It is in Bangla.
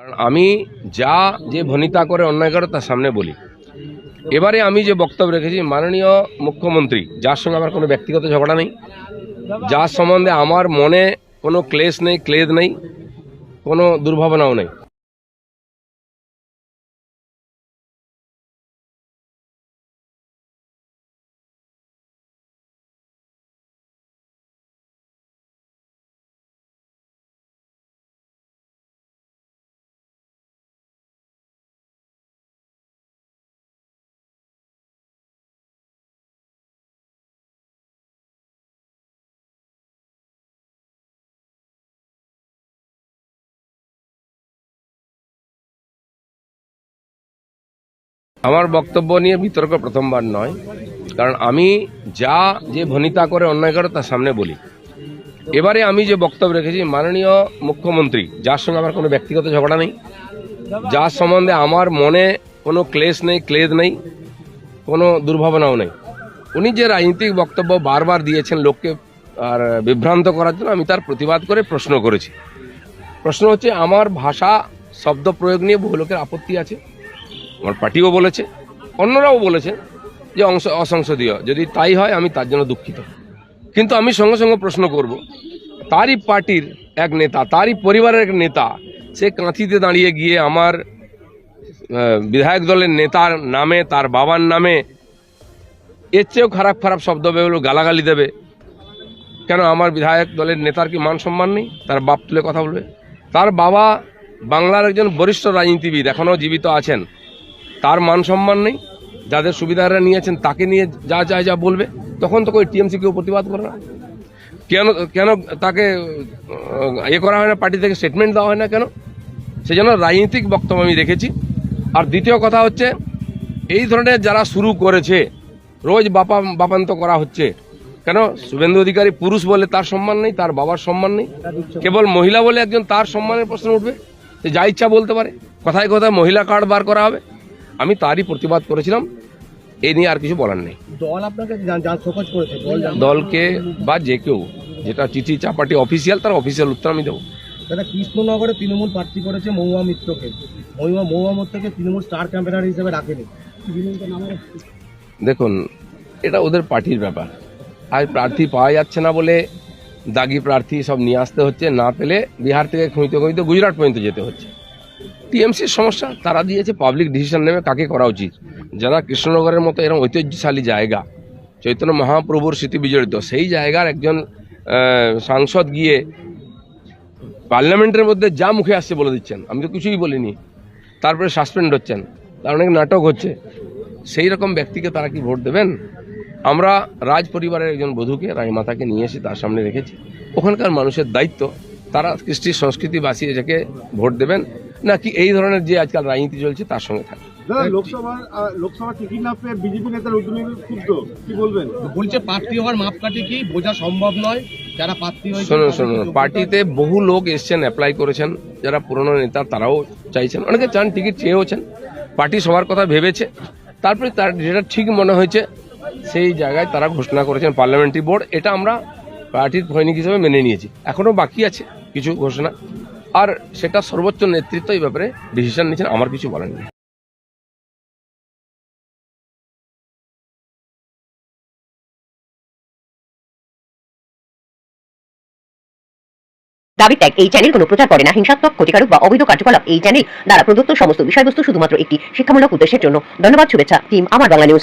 কারণ আমি যা যে ভনিতা করে অন্যায় করে তার সামনে বলি। এবারে আমি যে বক্তব্য রেখেছি, মাননীয় মুখ্যমন্ত্রী, যার সঙ্গে আমার কোনো ব্যক্তিগত ঝগড়া নেই, যার সম্বন্ধে আমার মনে কোনো ক্লেশ নেই, ক্লেদ নেই, কোনো দুর্ভাবনাও নেই। আমার বক্তব্য নিয়ে বিতর্ক প্রথমবার নয়, কারণ আমি যা যে ভনিতা করে অন্যায় করে তার সামনে বলি। এবারে আমি যে বক্তব্য রেখেছি, মাননীয় মুখ্যমন্ত্রী, যার সঙ্গে আমার কোনো ব্যক্তিগত ঝগড়া নেই, যার সম্বন্ধে আমার মনে কোনো ক্লেশ নেই, ক্লেদ নেই, কোনো দুর্ভাবনাও নেই। উনি যে রাজনৈতিক বক্তব্য বারবার দিয়েছেন লোককে আর বিভ্রান্ত করার জন্য, আমি তার প্রতিবাদ করে প্রশ্ন করেছি। প্রশ্ন হচ্ছে, আমার ভাষা শব্দ প্রয়োগ নিয়ে বহু লোকের আপত্তি আছে। আমার পার্টিও বলেছে, অন্যরাও বলেছে যে অংশ, অসংসদীয়। যদি তাই হয়, আমি তার জন্য দুঃখিত। কিন্তু আমি সঙ্গে সঙ্গে প্রশ্ন করব, তারই পার্টির এক নেতা, তারই পরিবারের এক নেতা, সে কাঁথিতে দাঁড়িয়ে গিয়ে আমার বিধায়ক দলের নেতার নামে, তার বাবার নামে, এর চেয়েও খারাপ খারাপ শব্দ বেরোলো গালাগালি দেবে। কেন আমার বিধায়ক দলের নেতার কি মান সম্মান নেই? তার বাপ তুলে কথা বলবে। তার বাবা বাংলার একজন বরিষ্ঠ রাজনীতিবিদ, এখনও জীবিত আছেন। তার মান সম্মান নেই, যাদের সুবিধারা নিয়েছেন তাকে নিয়ে যা চায় যা বলবে, তখন তো ওই টিএমসি কেউ প্রতিবাদ করে না। কেন কেন তাকে ইয়ে করা হয় না, পার্টি থেকে স্টেটমেন্ট দেওয়া হয় না কেন? সেই জন্য রাজনৈতিক বক্তব্য আমি রেখেছি। আর দ্বিতীয় কথা হচ্ছে, এই ধরনের যারা শুরু করেছে, রোজ বাপা, বাপান্ত করা হচ্ছে, কেন? শুভেন্দু অধিকারী পুরুষ বলে তার সম্মান নেই, তার বাবার সম্মান নেই। কেবল মহিলা বলে একজন তার সম্মানের প্রশ্ন উঠবে যা ইচ্ছা বলতে পারে। কথায় কথায় মহিলা কার্ড বার করা হবে। আমি তারই প্রতিবাদ করেছিলাম। এই নিয়ে আর কিছু বলার নেই। দল আপনাকে করেছে দলকে বা যে কেউ যেটা চিঠি চাপাটি অফিসিয়াল তার অফিসিয়াল উত্তর আমি দেবো। দাদা কৃষ্ণনগরে তৃণমূল প্রার্থী করেছে মহুয়া মিত্রকে। মহুয়া মহুয়া মিত্রকে তৃণমূল স্টার ক্যাম্পেনার হিসেবে রাখেনি। দেখুন এটা ওদের পার্টির ব্যাপার। আর প্রার্থী পাওয়া যাচ্ছে না বলে দাগি প্রার্থী সব নিয়ে আসতে হচ্ছে। না পেলে বিহার থেকে খুঁজতে খুঁজতে গুজরাট পর্যন্ত যেতে হচ্ছে। টিএমসির সমস্যা, তারা দিয়েছে পাবলিক ডিসিশন নেবে কাকে করা উচিত। যারা কৃষ্ণনগরের মতো এরকম ঐতিহ্যশালী জায়গা, চৈতন্য মহাপ্রভুর স্মৃতি বিজড়িত, সেই জায়গার একজন সাংসদ গিয়ে পার্লামেন্টের মধ্যে যা মুখে আসছে বলে দিচ্ছেন। আমি তো কিছুই বলিনি। তারপরে সাসপেন্ড হচ্ছেন। তার অনেক নাটক হচ্ছে। সেই রকম ব্যক্তিকে তারা কি ভোট দেবেন? আমরা রাজ পরিবারের একজন বধূকে রাজমাতাকে নিয়ে এসে তার সামনে রেখেছি। ওখানকার মানুষের দায়িত্ব, তারা কৃষ্টি বাঁচিয়ে যাকে ভোট দেবেন। নাকি এই ধরনের যে আজকাল রাজনীতি চলছে তার সঙ্গে থাকবে? দাদা লোকসভা লোকসভা টিকিট না পেয়ে বিজেপি নেতার উদ্যোগী ক্ষুব্ধ। কি বলবেন? বলছে প্রার্থী হওয়ার মাপকাঠি কি? বোঝা সম্ভব নয় যারা প্রার্থী হয়েছে শুনুন শুনুন পার্টিতে বহু লোক এসছেন অ্যাপ্লাই করেছেন যারা পুরনো নেতা তারাও চাইছেন। অনেকে চান টিকিট চেয়েওছেন পার্টি সবার কথা ভেবেছে। তারপরে তার যেটা ঠিক মনে হয়েছে সেই জায়গায় তারা ঘোষণা করেছেন পার্লামেন্টারি বোর্ড। এটা আমরা পার্টির সৈনিক হিসেবে মেনে নিয়েছি। এখনও বাকি আছে কিছু ঘোষণা। আর সেটা সর্বোচ্চ নেতৃত্ব এই ব্যাপারে ডিসিশন নিয়েছেন, আমার কিছু বলার নেই। দাবি ত্যাগ এই চ্যানেল কোনো প্রচার করে না। হিংসাত্মক, ক্ষতিকারক বা অবৈধ কার্যকলাপ এই চ্যানেল দ্বারা প্রদত্ত সমস্ত বিষয়বস্তু শুধুমাত্র একটি শিক্ষামূলক উদ্দেশ্যের জন্য। ধন্যবাদ, শুভেচ্ছা। টিম আমার বাংলা নিউজ